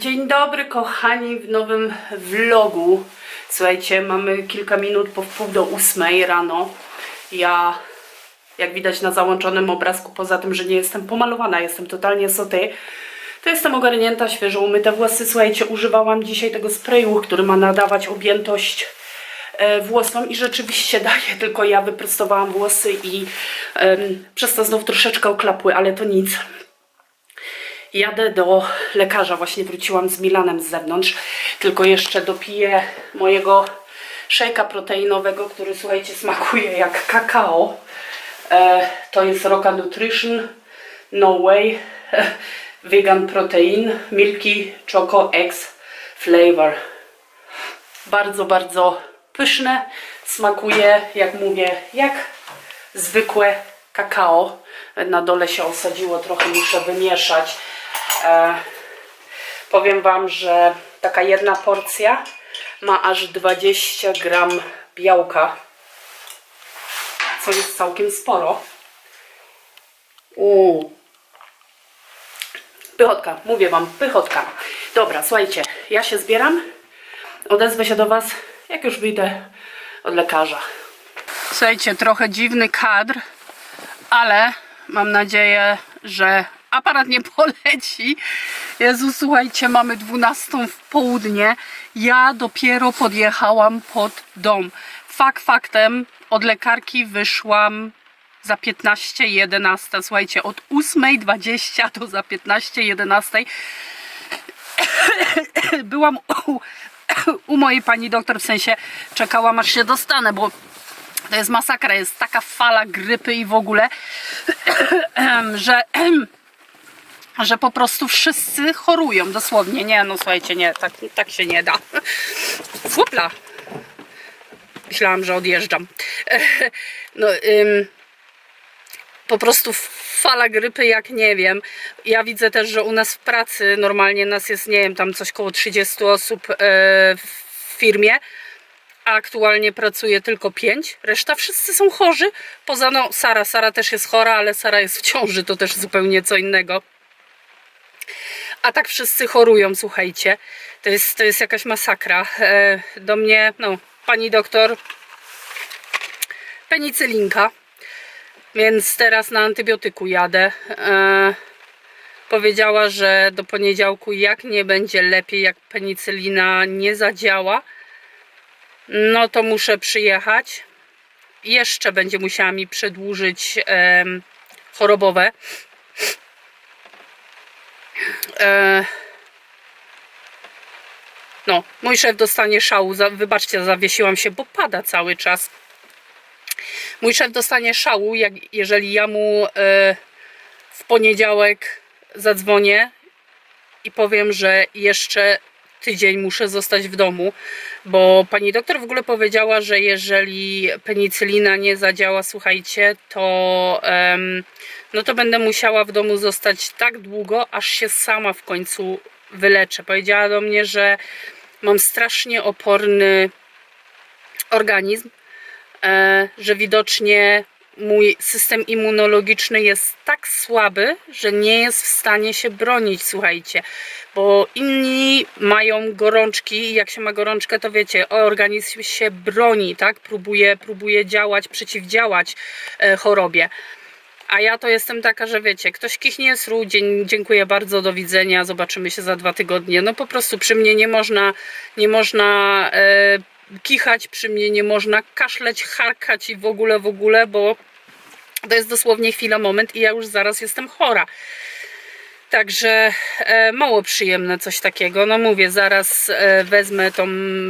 Dzień dobry kochani w nowym vlogu. Słuchajcie, mamy kilka minut po wpół do ósmej rano. Ja, jak widać na załączonym obrazku, poza tym, że nie jestem pomalowana, jestem totalnie soty, to jestem ogarnięta, świeżo umyte włosy. Słuchajcie, używałam dzisiaj tego sprayu, który ma nadawać objętość e, włosom i rzeczywiście daje, tylko ja wyprostowałam włosy i em, przez to znów troszeczkę oklapły, ale to nic. Jadę do lekarza, właśnie wróciłam z Milanem z zewnątrz, tylko jeszcze dopiję mojego szejka proteinowego, który słuchajcie smakuje jak kakao. E, to jest Roca Nutrition No Way Vegan Protein Milky Choco X Flavor. Bardzo, bardzo pyszne. Smakuje, jak mówię, jak zwykłe kakao. Na dole się osadziło, trochę muszę wymieszać. E, powiem Wam, że taka jedna porcja ma aż 20 gram białka, co jest całkiem sporo. Uuu. Pychotka, mówię Wam, pychotka. Dobra, słuchajcie, ja się zbieram, odezwę się do Was, jak już wyjdę od lekarza. Słuchajcie, trochę dziwny kadr, ale mam nadzieję, że aparat nie poleci. Jezu, słuchajcie, mamy 12 w południe. Ja dopiero podjechałam pod dom. Fakt faktem, od lekarki wyszłam za 15.11. Słuchajcie, od 8.20 do za 15.11 byłam u, u mojej pani doktor, w sensie czekałam aż się dostanę, bo to jest masakra, jest taka fala grypy i w ogóle, że, że po prostu wszyscy chorują, dosłownie. Nie, no słuchajcie, nie, tak, tak się nie da. Fupla. Myślałam, że odjeżdżam. No, ym, po prostu fala grypy, jak nie wiem. Ja widzę też, że u nas w pracy normalnie nas jest, nie wiem, tam coś koło 30 osób e, w firmie a aktualnie pracuje tylko pięć. Reszta wszyscy są chorzy. Poza no, Sara. Sara też jest chora, ale Sara jest w ciąży, to też zupełnie co innego. A tak wszyscy chorują, słuchajcie. To jest, to jest jakaś masakra. E, do mnie, no, pani doktor penicylinka. Więc teraz na antybiotyku jadę. E, powiedziała, że do poniedziałku jak nie będzie lepiej, jak penicylina nie zadziała, no to muszę przyjechać. Jeszcze będzie musiała mi przedłużyć em, chorobowe. E, no, mój szef dostanie szału. Za, wybaczcie, zawiesiłam się, bo pada cały czas. Mój szef dostanie szału, jak, jeżeli ja mu e, w poniedziałek zadzwonię i powiem, że jeszcze tydzień muszę zostać w domu, bo pani doktor w ogóle powiedziała, że jeżeli penicylina nie zadziała, słuchajcie, to em, no to będę musiała w domu zostać tak długo, aż się sama w końcu wyleczę. Powiedziała do mnie, że mam strasznie oporny organizm, e, że widocznie mój system immunologiczny jest tak słaby, że nie jest w stanie się bronić, słuchajcie, bo inni mają gorączki i jak się ma gorączkę, to wiecie, organizm się broni, tak? Próbuje, próbuje działać, przeciwdziałać e, chorobie. A ja to jestem taka, że wiecie, ktoś kichnie sru, dzień, dziękuję bardzo, do widzenia, zobaczymy się za dwa tygodnie. No po prostu przy mnie nie można, nie można e, kichać, przy mnie nie można kaszleć, harkać i w ogóle, w ogóle, bo to jest dosłownie chwila, moment i ja już zaraz jestem chora. Także e, mało przyjemne coś takiego. No mówię, zaraz e, wezmę tą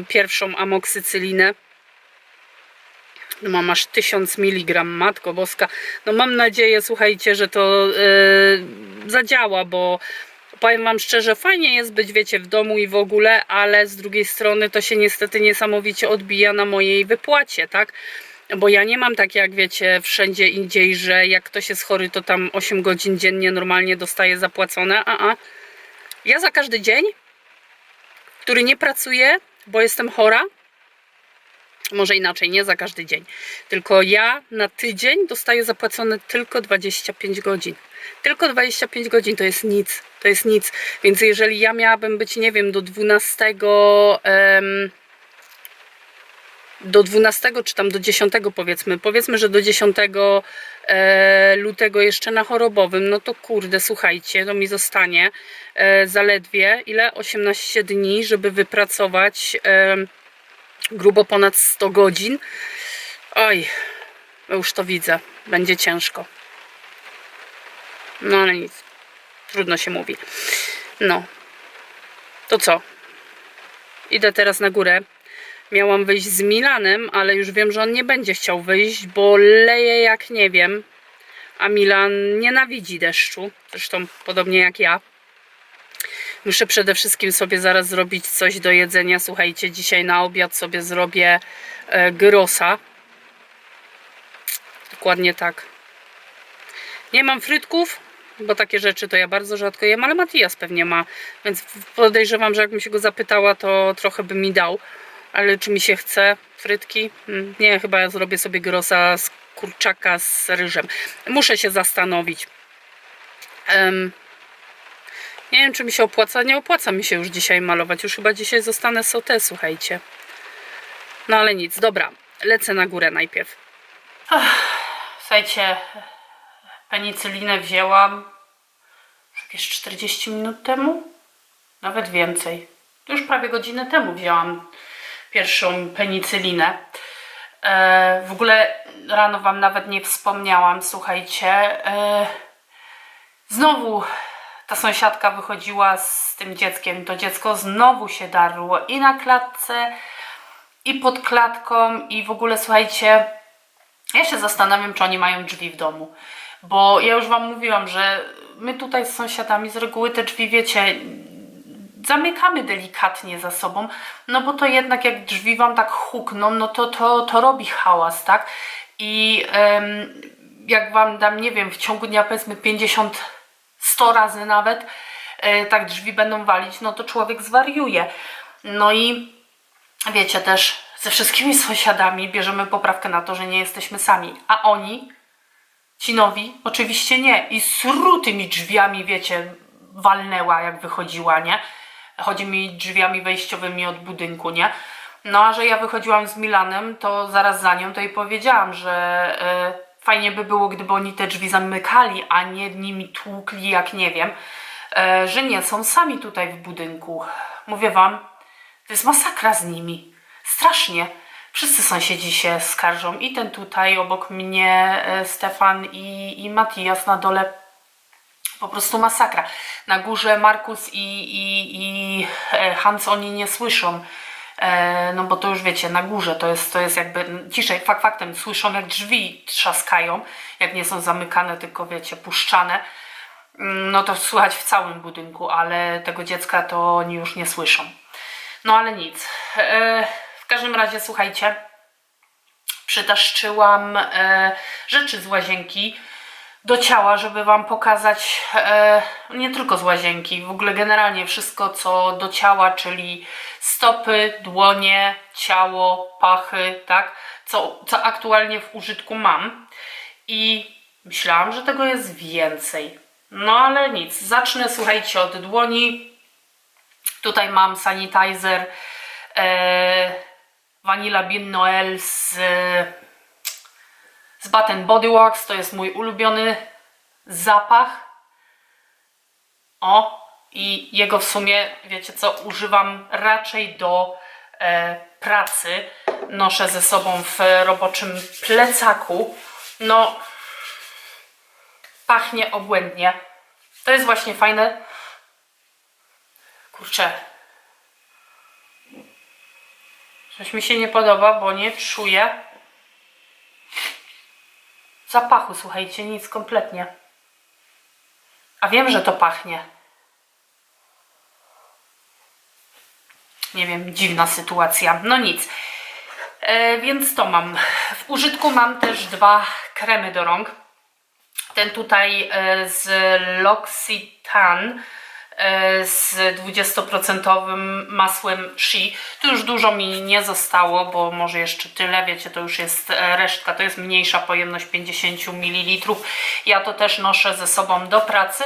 pierwszą amoksycylinę. No mam aż 1000 mg, matko boska. No mam nadzieję, słuchajcie, że to e, zadziała, bo powiem wam szczerze, fajnie jest być, wiecie, w domu i w ogóle, ale z drugiej strony to się niestety niesamowicie odbija na mojej wypłacie, tak? Bo ja nie mam tak jak wiecie wszędzie indziej, że jak ktoś jest chory, to tam 8 godzin dziennie normalnie dostaje zapłacone. A, a. Ja za każdy dzień, który nie pracuję, bo jestem chora, Może inaczej, nie za każdy dzień. Tylko ja na tydzień dostaję zapłacone tylko 25 godzin. Tylko 25 godzin to jest nic. To jest nic. Więc jeżeli ja miałabym być, nie wiem, do 12. em, do 12 czy tam do 10 powiedzmy, powiedzmy, że do 10 e, lutego jeszcze na chorobowym, no to kurde, słuchajcie, to mi zostanie e, zaledwie ile? 18 dni, żeby wypracować grubo ponad 100 godzin. Oj, już to widzę, będzie ciężko. No ale nic, trudno się mówi. No, to co? Idę teraz na górę miałam wyjść z Milanem, ale już wiem, że on nie będzie chciał wyjść, bo leje jak nie wiem. A Milan nienawidzi deszczu, zresztą podobnie jak ja. Muszę przede wszystkim sobie zaraz zrobić coś do jedzenia. Słuchajcie, dzisiaj na obiad sobie zrobię e, gyrosa. Dokładnie tak. Nie mam frytków, bo takie rzeczy to ja bardzo rzadko jem, ale Matias pewnie ma, więc podejrzewam, że jakbym się go zapytała, to trochę by mi dał. Ale czy mi się chce frytki? Mm, Nie, chyba ja zrobię sobie grosa z kurczaka z ryżem. Muszę się zastanowić. Em, nie wiem, czy mi się opłaca. Nie opłaca mi się już dzisiaj malować. Już chyba dzisiaj zostanę sotę, słuchajcie. No ale nic, dobra. Lecę na górę najpierw. Ach, słuchajcie, penicylinę wzięłam już jakieś 40 minut temu. Nawet więcej. Już prawie godzinę temu wzięłam pierwszą penicylinę. E, w ogóle rano Wam nawet nie wspomniałam, słuchajcie. E, znowu ta sąsiadka wychodziła z tym dzieckiem. To dziecko znowu się darło i na klatce, i pod klatką, i w ogóle słuchajcie. Ja się zastanawiam, czy oni mają drzwi w domu. Bo ja już Wam mówiłam, że my tutaj z sąsiadami z reguły te drzwi, wiecie, zamykamy delikatnie za sobą, no bo to jednak jak drzwi wam tak hukną, no to to, to robi hałas, tak? I jak wam dam, nie wiem, w ciągu dnia powiedzmy 50, 100 razy nawet, e, tak drzwi będą walić, no to człowiek zwariuje. No i wiecie też, ze wszystkimi sąsiadami bierzemy poprawkę na to, że nie jesteśmy sami, a oni, ci nowi, oczywiście nie. I srutymi drzwiami, wiecie, walnęła jak wychodziła, nie? Chodzi mi drzwiami wejściowymi od budynku, nie? No a że ja wychodziłam z Milanem, to zaraz za nią to jej powiedziałam, że e, fajnie by było, gdyby oni te drzwi zamykali, a nie nimi tłukli, jak nie wiem, e, że nie są sami tutaj w budynku. Mówię wam, to jest masakra z nimi. Strasznie. Wszyscy sąsiedzi się skarżą. I ten tutaj obok mnie, e, Stefan i, i Matias na dole po prostu masakra. Na górze Markus i, i, i e, Hans oni nie słyszą. E, no bo to już wiecie, na górze to jest, to jest jakby ciszej, fakt faktem, słyszą jak drzwi trzaskają, jak nie są zamykane, tylko wiecie, puszczane. Mm, No to słychać w całym budynku, ale tego dziecka to oni już nie słyszą. No ale nic. E, w każdym razie słuchajcie, przytaszczyłam e, rzeczy z łazienki do ciała, żeby Wam pokazać e, nie tylko z łazienki, w ogóle generalnie wszystko, co do ciała, czyli stopy, dłonie, ciało, pachy, tak? Co, co aktualnie w użytku mam. I myślałam, że tego jest więcej. No ale nic. Zacznę, słuchajcie, od dłoni. Tutaj mam sanitizer e, Vanilla Bean Noel z z Bath Body Works. To jest mój ulubiony zapach. O, i jego w sumie, wiecie co, używam raczej do e, pracy. Noszę ze sobą w roboczym plecaku. No, pachnie obłędnie. To jest właśnie fajne. Kurczę. Coś mi się nie podoba, bo nie czuję zapachu, słuchajcie, nic kompletnie. A wiem, że to pachnie. Nie wiem, dziwna sytuacja. No nic. E, więc to mam. W użytku mam też dwa kremy do rąk. Ten tutaj e, z L'Occitane. E, z 20% masłem Shi. Tu już dużo mi nie zostało, bo może jeszcze tyle, wiecie, to już jest e, resztka, to jest mniejsza pojemność 50 ml. Ja to też noszę ze sobą do pracy.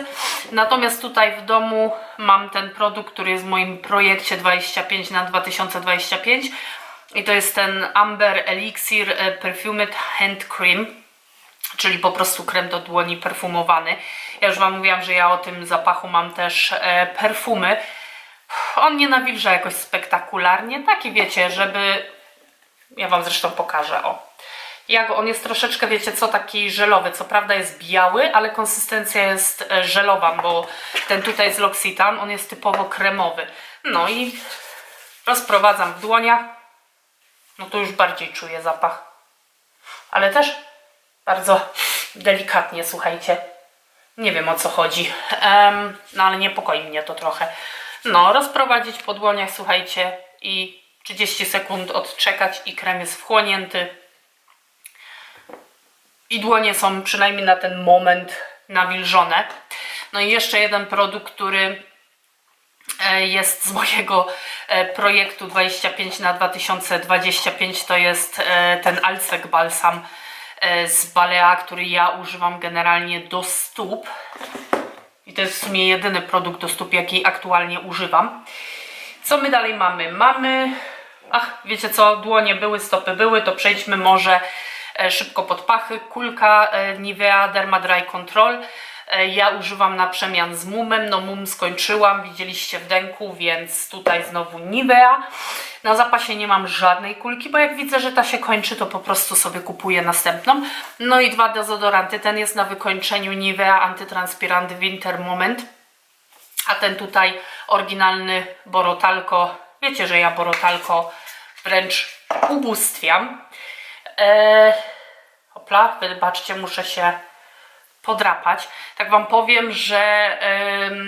Natomiast tutaj w domu mam ten produkt, który jest w moim projekcie 25 na 2025 i to jest ten Amber Elixir e, Perfumed Hand Cream czyli po prostu krem do dłoni perfumowany. Ja już Wam mówiłam, że ja o tym zapachu mam też e, perfumy. On nie nawilża jakoś spektakularnie, taki wiecie, żeby... Ja Wam zresztą pokażę, o. Jak on jest troszeczkę, wiecie co, taki żelowy. Co prawda jest biały, ale konsystencja jest e, żelowa, bo ten tutaj z L'Occitane, on jest typowo kremowy. No i rozprowadzam w dłoniach. No to już bardziej czuję zapach. Ale też bardzo delikatnie, słuchajcie. Nie wiem o co chodzi, Em, no ale niepokoi mnie to trochę. No, rozprowadzić po dłoniach, słuchajcie, i 30 sekund odczekać i krem jest wchłonięty. I dłonie są przynajmniej na ten moment nawilżone. No i jeszcze jeden produkt, który e, jest z mojego e, projektu 25 na 2025 to jest e, ten Alsek Balsam z Balea, który ja używam generalnie do stóp. I to jest w sumie jedyny produkt do stóp, jaki aktualnie używam. Co my dalej mamy? Mamy, ach, wiecie co, dłonie były, stopy były, to przejdźmy może e, szybko pod pachy. Kulka e, Nivea Derma Dry Control. E, Ja używam na przemian z mumem. No mum skończyłam, widzieliście w denku, więc tutaj znowu Nivea. Na zapasie nie mam żadnej kulki, bo jak widzę, że ta się kończy, to po prostu sobie kupuję następną. No i dwa dezodoranty. Ten jest na wykończeniu Nivea Antytranspirant Winter Moment. A ten tutaj oryginalny Borotalko. Wiecie, że ja Borotalko wręcz ubóstwiam. Eee, hopla, wybaczcie, muszę się podrapać. Tak Wam powiem, że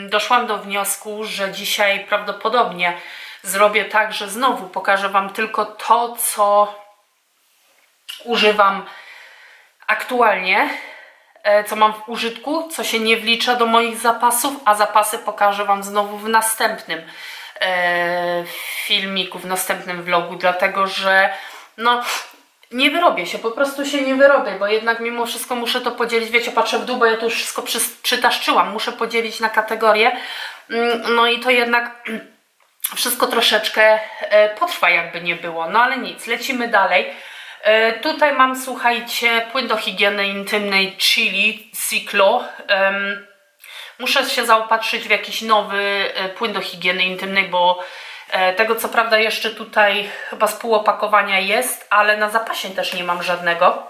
doszłam do wniosku, że dzisiaj prawdopodobnie zrobię tak, że znowu pokażę Wam tylko to, co używam aktualnie, e, co mam w użytku, co się nie wlicza do moich zapasów, a zapasy pokażę Wam znowu w następnym e, filmiku, w następnym vlogu, dlatego że no nie wyrobię się, po prostu się nie wyrobię, bo jednak mimo wszystko muszę to podzielić, wiecie, patrzę w dół, bo ja to już wszystko przy, przytaszczyłam, muszę podzielić na kategorie, Mm, no i to jednak wszystko troszeczkę e, potrwa jakby nie było, no ale nic, lecimy dalej. E, Tutaj mam, słuchajcie, płyn do higieny intymnej Chili Ciclo. Muszę się zaopatrzyć w jakiś nowy e, płyn do higieny intymnej, bo tego co prawda jeszcze tutaj chyba z pół opakowania jest, ale na zapasie też nie mam żadnego.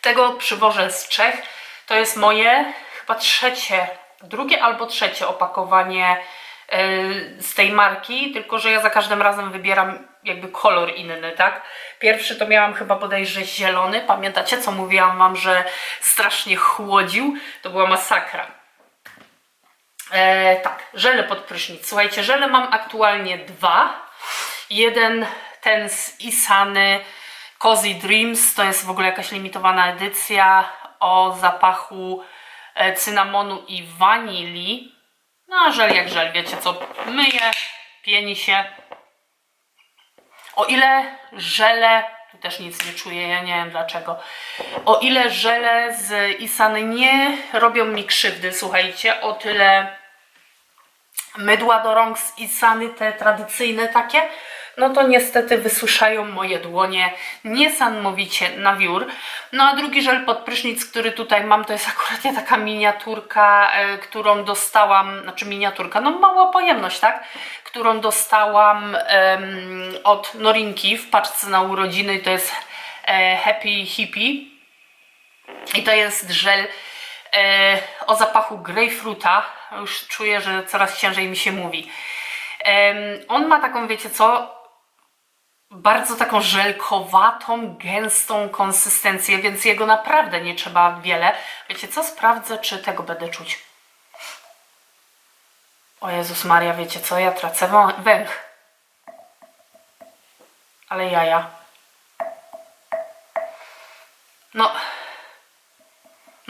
Tego przywożę z Czech. To jest moje chyba trzecie, drugie albo trzecie opakowanie e, z tej marki, tylko że ja za każdym razem wybieram jakby kolor inny, tak? Pierwszy to miałam chyba bodajże zielony. Pamiętacie, co mówiłam Wam, że strasznie chłodził? To była masakra. E, tak, żele pod prysznic. Słuchajcie, żele mam aktualnie dwa. Jeden, ten z Isany Cozy Dreams, to jest w ogóle jakaś limitowana edycja o zapachu e, cynamonu i wanilii. No, a żel jak żel, wiecie co, myje, pieni się. O ile żele, tu też nic nie czuję, ja nie wiem dlaczego. O ile żele z Isany nie robią mi krzywdy, słuchajcie, o tyle mydła do rąk z Isany, te tradycyjne takie, no to niestety wysuszają moje dłonie niesamowicie na wiór. No a drugi żel pod prysznic, który tutaj mam, to jest akurat taka miniaturka, e, którą dostałam, znaczy miniaturka, no mała pojemność, tak? Którą dostałam od Norinki w paczce na urodziny i to jest e, Happy Hippie. I to jest żel e, o zapachu grejpfruta. Już czuję, że coraz ciężej mi się mówi. On ma taką, wiecie co, bardzo taką żelkowatą, gęstą konsystencję, więc jego naprawdę nie trzeba wiele. Wiecie co, sprawdzę, czy tego będę czuć. O Jezus Maria, wiecie co, ja tracę węch. Ale jaja. No,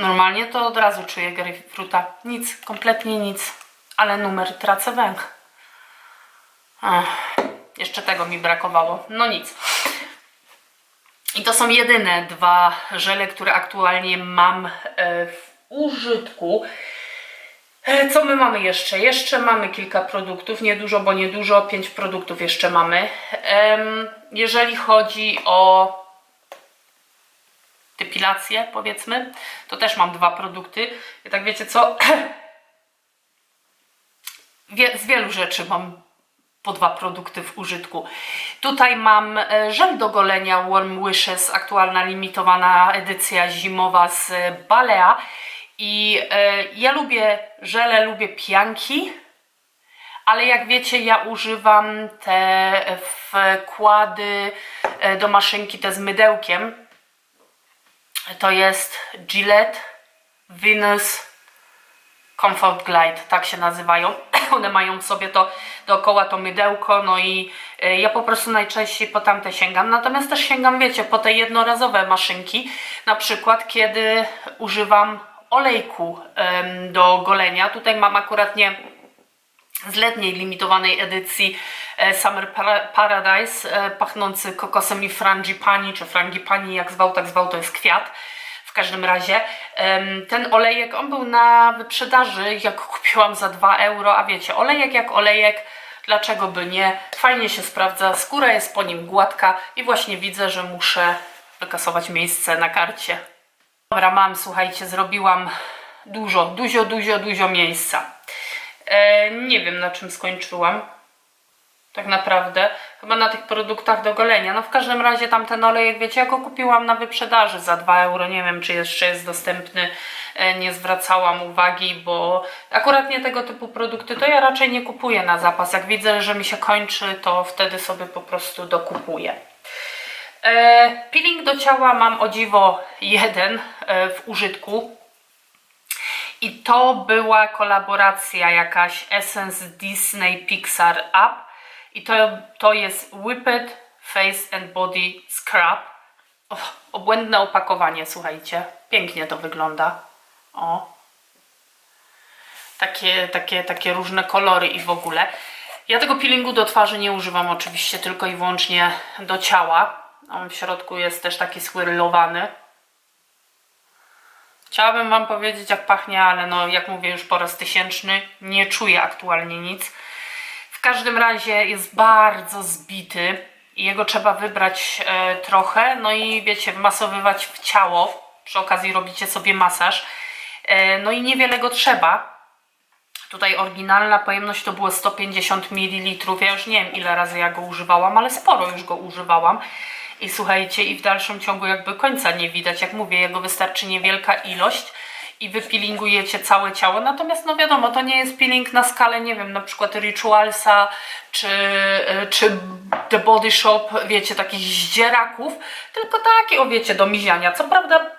normalnie to od razu czuję grejpfruta. Nic, kompletnie nic. Ale numer tracę węch. Jeszcze tego mi brakowało. No nic. I to są jedyne dwa żele, które aktualnie mam e, w użytku. E, Co my mamy jeszcze? Jeszcze mamy kilka produktów, niedużo, bo niedużo, pięć produktów jeszcze mamy. Jeżeli chodzi o depilację, powiedzmy, to też mam dwa produkty. I tak wiecie co? Z wielu rzeczy mam po dwa produkty w użytku. Tutaj mam e, żel do golenia Warm Wishes, aktualna limitowana edycja zimowa z Balea. I e, ja lubię żele, lubię pianki, ale jak wiecie, ja używam te wkłady e, do maszynki, te z mydełkiem. To jest Gillette Venus Comfort Glide, tak się nazywają. One mają w sobie to dookoła to mydełko, no i e, ja po prostu najczęściej po tamte sięgam. Natomiast też sięgam, wiecie, po te jednorazowe maszynki, na przykład kiedy używam olejku do golenia. Tutaj mam akurat nie z letniej limitowanej edycji e, Summer Para- Paradise, e, pachnący kokosem i frangipani, czy frangipani, jak zwał, tak zwał, to jest kwiat. W każdym razie ten olejek, on był na wyprzedaży, jak kupiłam za 2 euro, a wiecie, olejek jak olejek, dlaczego by nie? Fajnie się sprawdza, skóra jest po nim gładka i właśnie widzę, że muszę wykasować miejsce na karcie. Dobra, mam, słuchajcie, zrobiłam dużo, dużo, dużo, dużo miejsca. E, nie wiem na czym skończyłam. Tak naprawdę. Chyba na tych produktach do golenia. No w każdym razie tamten olejek, wiecie, ja go kupiłam na wyprzedaży za 2 euro. Nie wiem, czy jeszcze jest dostępny. E, nie zwracałam uwagi, bo akurat nie tego typu produkty to ja raczej nie kupuję na zapas. Jak widzę, że mi się kończy, to wtedy sobie po prostu dokupuję. E, peeling do ciała mam o dziwo jeden w użytku. I to była kolaboracja jakaś Essence Disney Pixar Up. I to, to jest Whipped Face and Body Scrub. O, obłędne opakowanie, słuchajcie. Pięknie to wygląda. O. Takie, takie, takie różne kolory i w ogóle. Ja tego peelingu do twarzy nie używam oczywiście, tylko i wyłącznie do ciała. On w środku jest też taki swirlowany. Chciałabym Wam powiedzieć, jak pachnie, ale no, jak mówię już po raz tysięczny, nie czuję aktualnie nic. W każdym razie jest bardzo zbity i jego trzeba wybrać e, trochę, no i wiecie, wmasowywać w ciało. Przy okazji robicie sobie masaż. E, no i niewiele go trzeba. Tutaj oryginalna pojemność to było 150 ml. Ja już nie wiem ile razy ja go używałam, ale sporo już go używałam. I słuchajcie, i w dalszym ciągu jakby końca nie widać. Jak mówię, jego wystarczy niewielka ilość i wypilingujecie całe ciało. Natomiast no wiadomo, to nie jest peeling na skalę, nie wiem, na przykład Ritualsa czy, y, czy The Body Shop, wiecie, takich zdzieraków, tylko takie, o wiecie, do miziania. Co prawda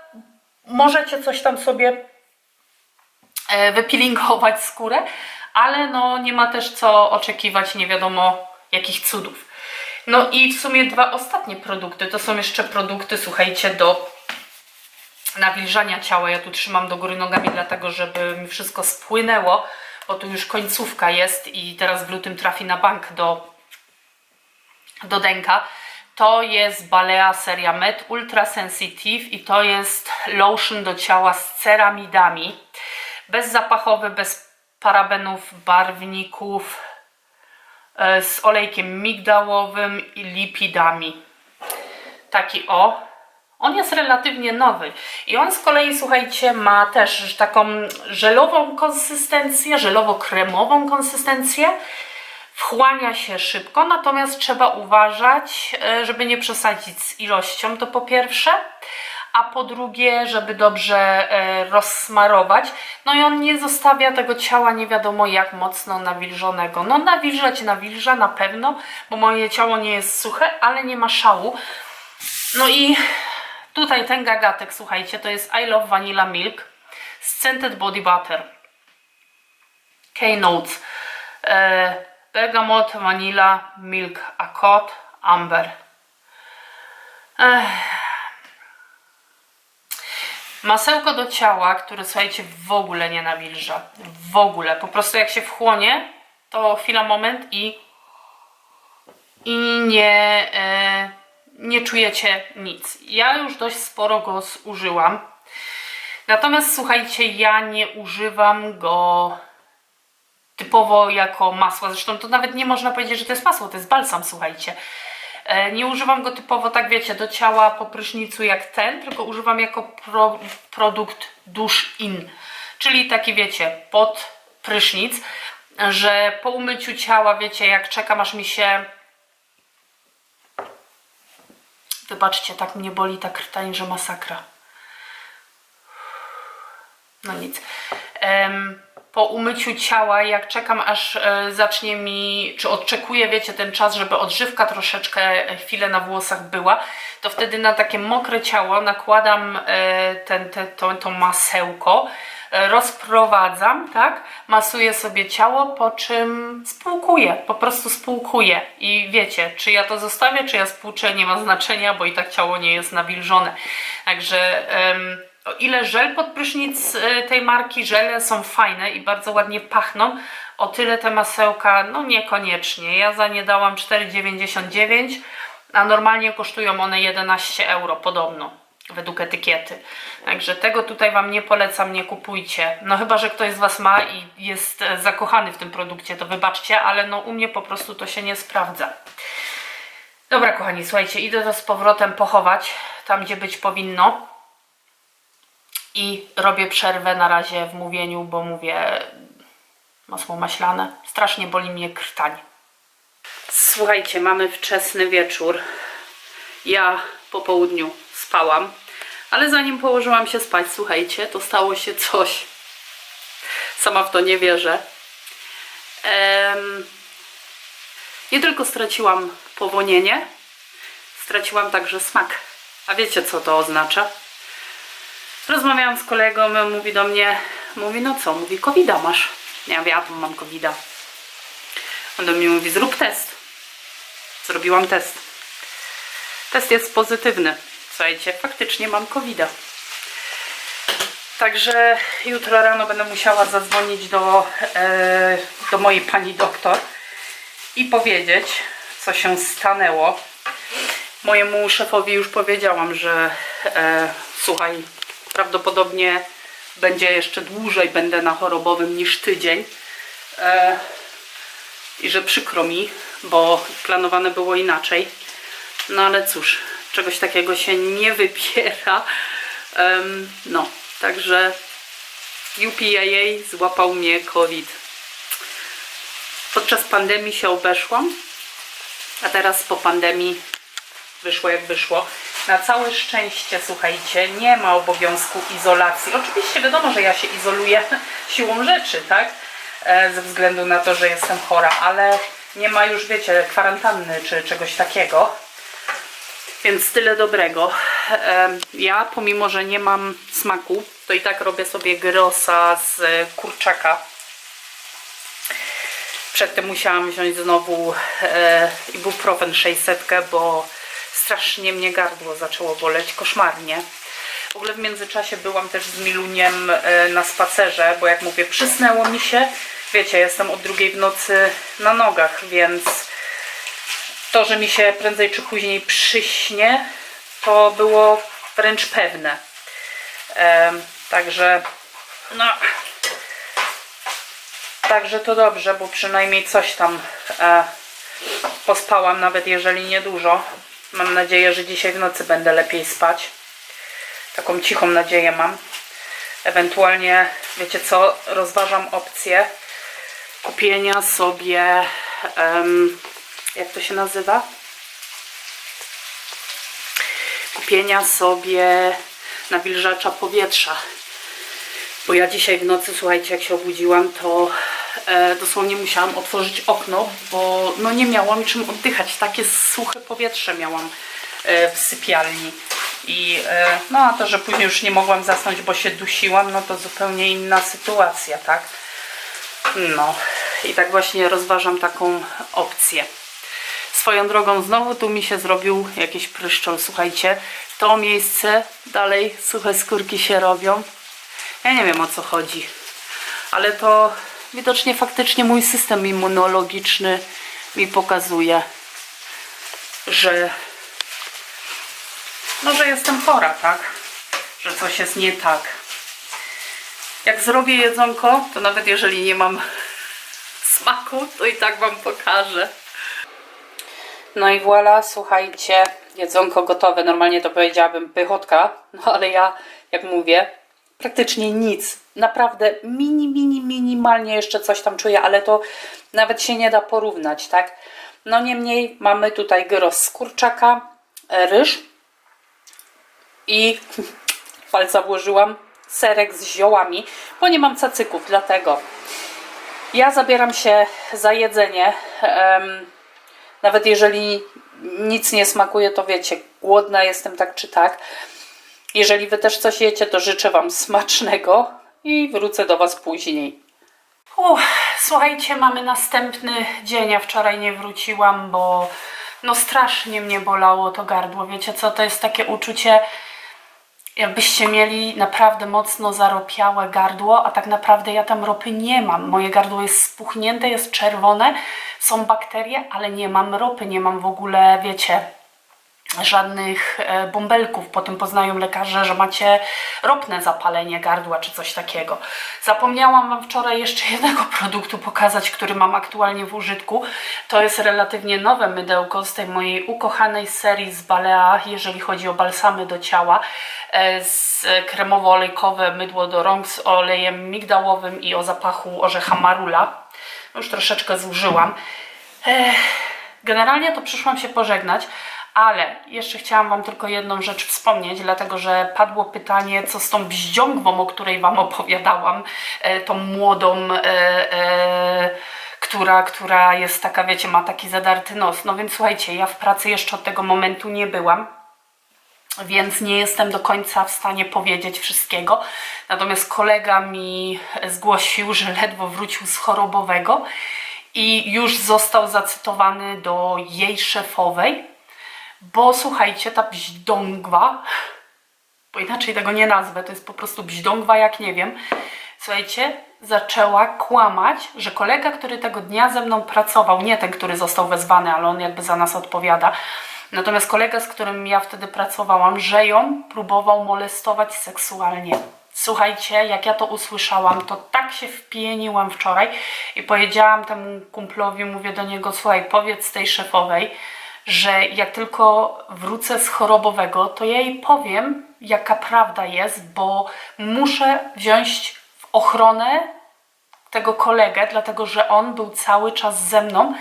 możecie coś tam sobie e, wypilingować skórę, ale no nie ma też co oczekiwać nie wiadomo jakich cudów. No i w sumie dwa ostatnie produkty, to są jeszcze produkty, słuchajcie, do nawilżania ciała. Ja tu trzymam do góry nogami, dlatego żeby mi wszystko spłynęło, bo tu już końcówka jest i teraz w lutym trafi na bank do, do Denka. To jest Balea seria Met Ultra Sensitive i to jest lotion do ciała z ceramidami. Bezzapachowy, bez parabenów, barwników, z olejkiem migdałowym i lipidami. Taki o. On jest relatywnie nowy i on z kolei, słuchajcie, ma też taką żelową konsystencję, żelowo-kremową konsystencję. Wchłania się szybko, natomiast trzeba uważać, e, żeby nie przesadzić z ilością, to po pierwsze. A po drugie, żeby dobrze e, rozsmarować. No i on nie zostawia tego ciała nie wiadomo jak mocno nawilżonego. No nawilżać nawilża na pewno, bo moje ciało nie jest suche, ale nie ma szału. No i tutaj ten gagatek, słuchajcie, to jest I Love Vanilla Milk Scented Body Butter. K-Notes. E, bergamot, vanilla, milk, acot, amber. Ech. Masełko do ciała, które słuchajcie, w ogóle nie nawilża. W ogóle. Po prostu jak się wchłonie, to chwila, moment i, i nie, e, nie czujecie nic. Ja już dość sporo go zużyłam. Natomiast słuchajcie, ja nie używam go typowo jako masła. Zresztą to nawet nie można powiedzieć, że to jest masło, to jest balsam, słuchajcie. E, Nie używam go typowo, tak wiecie, do ciała po prysznicu jak ten, tylko używam jako pro, produkt dusz in. Czyli taki, wiecie, pod prysznic, że po umyciu ciała, wiecie, jak czekam aż mi się... Wybaczcie, tak mnie boli ta krtań, że masakra. No nic. Em, po umyciu ciała, jak czekam aż e, zacznie mi, czy odczekuję, wiecie, ten czas, żeby odżywka troszeczkę e, chwilę na włosach była, to wtedy na takie mokre ciało nakładam e, ten, te, to, to masełko, rozprowadzam, tak, masuję sobie ciało, po czym spłukuję, po prostu spłukuję i wiecie, czy ja to zostawię, czy ja spłuczę, nie ma znaczenia, bo i tak ciało nie jest nawilżone. Także... o ile żel pod prysznic y, tej marki, żele są fajne i bardzo ładnie pachną, o tyle te masełka, no niekoniecznie. Ja za nie dałam 4,99, a normalnie kosztują one 11 euro podobno, według etykiety. Także tego tutaj Wam nie polecam, nie kupujcie. No chyba, że ktoś z Was ma i jest e, zakochany w tym produkcie, to wybaczcie, ale no u mnie po prostu to się nie sprawdza. Dobra kochani, słuchajcie, idę to z powrotem pochować, tam gdzie być powinno i robię przerwę na razie w mówieniu, bo mówię masło maślane. Strasznie boli mnie krtań. Słuchajcie, mamy wczesny wieczór. Ja po południu spałam, ale zanim położyłam się spać, słuchajcie, to stało się coś. Sama w to nie wierzę. Em, nie tylko straciłam powonienie, straciłam także smak. A wiecie, co to oznacza? Rozmawiałam z kolegą, on mówi do mnie, mówi, no co, mówi, covida masz. Ja mówię, a mam covida. On do mnie mówi, zrób test. Zrobiłam test. Test jest pozytywny. Słuchajcie, faktycznie mam covida. Także jutro rano będę musiała zadzwonić do, e, do mojej pani doktor i powiedzieć, co się stanęło. Mojemu szefowi już powiedziałam, że e, słuchaj, prawdopodobnie będzie jeszcze dłużej będę na chorobowym niż tydzień. E, I że przykro mi, bo planowane było inaczej. No ale cóż, czegoś takiego się nie wybiera. Em, no, także UPAA złapał mnie COVID. Podczas pandemii się obeszłam, a teraz po pandemii wyszło jak wyszło. Na całe szczęście, słuchajcie, nie ma obowiązku izolacji. Oczywiście wiadomo, że ja się izoluję siłą rzeczy, tak? E, Ze względu na to, że jestem chora, ale nie ma już, wiecie, kwarantanny czy czegoś takiego. Więc tyle dobrego. Em, Ja, pomimo, że nie mam smaku, to i tak robię sobie gyrosa z kurczaka. Przedtem musiałam wziąć znowu e, ibuprofen 600, bo strasznie mnie gardło zaczęło boleć, koszmarnie. W ogóle w międzyczasie byłam też z Miluniem e, na spacerze, bo jak mówię, przysnęło mi się. Wiecie, jestem od drugiej w nocy na nogach, więc to, że mi się prędzej czy później przyśnie, to było wręcz pewne. Em, także, no, także to dobrze, bo przynajmniej coś tam e, pospałam, nawet jeżeli nie dużo. Mam nadzieję, że dzisiaj w nocy będę lepiej spać. Taką cichą nadzieję mam. Ewentualnie, wiecie co, rozważam opcję kupienia sobie, em, jak to się nazywa? Kupienia sobie nawilżacza powietrza. Bo ja dzisiaj w nocy, słuchajcie, jak się obudziłam, to dosłownie musiałam otworzyć okno, bo no nie miałam czym oddychać. Takie suche powietrze miałam e, w sypialni. I e, no a to, że później już nie mogłam zasnąć, bo się dusiłam, no to zupełnie inna sytuacja, tak? No i tak właśnie rozważam taką opcję. Swoją drogą znowu tu mi się zrobił jakiś pryszczol, słuchajcie. To miejsce, dalej suche skórki się robią. Ja nie wiem o co chodzi, ale to widocznie faktycznie mój system immunologiczny mi pokazuje, że no, że jestem chora, tak? Że coś jest nie tak. Jak zrobię jedzonko, to nawet jeżeli nie mam smaku, to i tak Wam pokażę. No i voilà, słuchajcie, jedzonko gotowe. Normalnie to powiedziałabym pychotka, no ale ja, jak mówię, praktycznie nic. Naprawdę mini, mini, minimalnie jeszcze coś tam czuję, ale to nawet się nie da porównać, tak? No niemniej mamy tutaj gyros z kurczaka, e, ryż i palca włożyłam serek z ziołami, bo nie mam cacyków, dlatego ja zabieram się za jedzenie. Nawet jeżeli nic nie smakuje, to wiecie, głodna jestem tak czy tak. Jeżeli wy też coś jecie, to życzę wam smacznego i wrócę do was później. Uff, słuchajcie, mamy następny dzień. Ja wczoraj nie wróciłam, bo no strasznie mnie bolało to gardło. Wiecie co, to jest takie uczucie, jakbyście mieli naprawdę mocno zaropiałe gardło, a tak naprawdę ja tam ropy nie mam. Moje gardło jest spuchnięte, jest czerwone, są bakterie, ale nie mam ropy, nie mam w ogóle, wiecie, żadnych e, bąbelków. Potem poznają lekarze, że macie ropne zapalenie gardła czy coś takiego. Zapomniałam Wam wczoraj jeszcze jednego produktu pokazać, który mam aktualnie w użytku. To jest relatywnie nowe mydełko z tej mojej ukochanej serii z Balea, jeżeli chodzi o balsamy do ciała. E, Z kremowo-olejkowe mydło do rąk z olejem migdałowym i o zapachu orzecha marula. Już troszeczkę zużyłam. Ech, Generalnie to przyszłam się pożegnać, ale jeszcze chciałam Wam tylko jedną rzecz wspomnieć, dlatego że padło pytanie, co z tą bździągwą, o której Wam opowiadałam, e, tą młodą, e, e, która, która jest taka, wiecie, ma taki zadarty nos. No więc słuchajcie, ja w pracy jeszcze od tego momentu nie byłam więc nie jestem do końca w stanie powiedzieć wszystkiego. Natomiast kolega mi zgłosił, że ledwo wrócił z chorobowego i już został zacytowany do jej szefowej, bo słuchajcie, ta bźdągwa, bo inaczej tego nie nazwę, to jest po prostu bźdągwa jak nie wiem, słuchajcie, zaczęła kłamać, że kolega, który tego dnia ze mną pracował, nie ten, który został wezwany, ale on jakby za nas odpowiada, natomiast kolega, z którym ja wtedy pracowałam, że ją próbował molestować seksualnie. Słuchajcie, jak ja to usłyszałam, to tak się wpieniłam wczoraj i powiedziałam temu kumplowi, mówię do niego, słuchaj, powiedz tej szefowej, że jak tylko wrócę z chorobowego, to ja jej powiem, jaka prawda jest, bo muszę wziąć w ochronę tego kolegę, dlatego że on był cały czas ze mną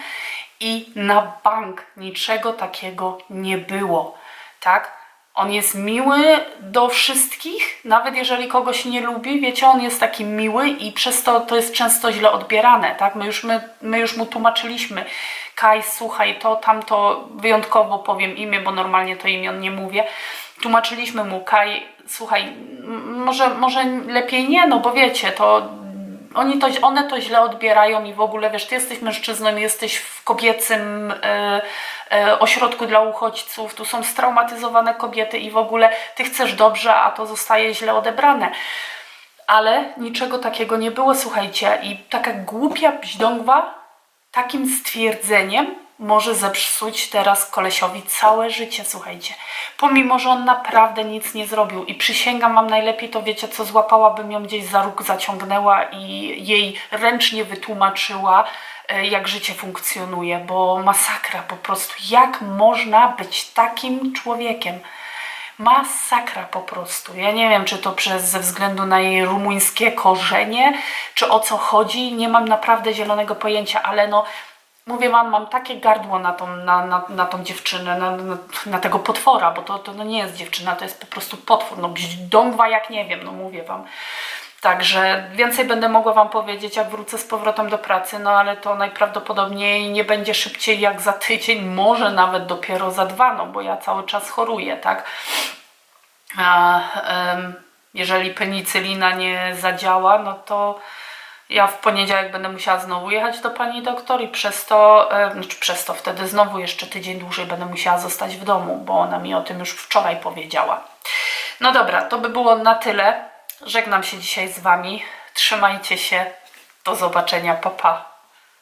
i na bank niczego takiego nie było, tak? On jest miły do wszystkich, nawet jeżeli kogoś nie lubi, wiecie, on jest taki miły i przez to to jest często źle odbierane, tak? My już, my, my już mu tłumaczyliśmy, Kaj, słuchaj, to, tamto, wyjątkowo powiem imię, bo normalnie to imion nie mówię. Tłumaczyliśmy mu, Kaj, słuchaj, może, może lepiej nie, no bo wiecie, to oni to, one to źle odbierają i w ogóle, wiesz, ty jesteś mężczyzną, jesteś w kobiecym e, e, ośrodku dla uchodźców, tu są straumatyzowane kobiety i w ogóle ty chcesz dobrze, a to zostaje źle odebrane. Ale niczego takiego nie było, słuchajcie, i taka głupia bźdągwa takim stwierdzeniem może zepsuć teraz kolesiowi całe życie, słuchajcie. Pomimo, że on naprawdę nic nie zrobił i przysięgam wam najlepiej, to wiecie co, złapałabym ją gdzieś za róg, zaciągnęła i jej ręcznie wytłumaczyła, e, jak życie funkcjonuje, bo masakra po prostu. Jak można być takim człowiekiem? Masakra po prostu. Ja nie wiem, czy to przez ze względu na jej rumuńskie korzenie, czy o co chodzi. Nie mam naprawdę zielonego pojęcia, ale no mówię wam, mam takie gardło na tą, na, na, na tą dziewczynę, na, na, na tego potwora, bo to, to no nie jest dziewczyna, to jest po prostu potwór. No dągwa jak nie wiem, no mówię wam. Także więcej będę mogła Wam powiedzieć, jak wrócę z powrotem do pracy, no ale to najprawdopodobniej nie będzie szybciej jak za tydzień, może nawet dopiero za dwa, no bo ja cały czas choruję, tak? A, em, jeżeli penicylina nie zadziała, no to Ja w poniedziałek będę musiała znowu jechać do pani doktor i przez to, znaczy przez to wtedy znowu jeszcze tydzień dłużej będę musiała zostać w domu, bo ona mi o tym już wczoraj powiedziała. No dobra, to by było na tyle. Żegnam się dzisiaj z wami. Trzymajcie się. Do zobaczenia. Pa, pa.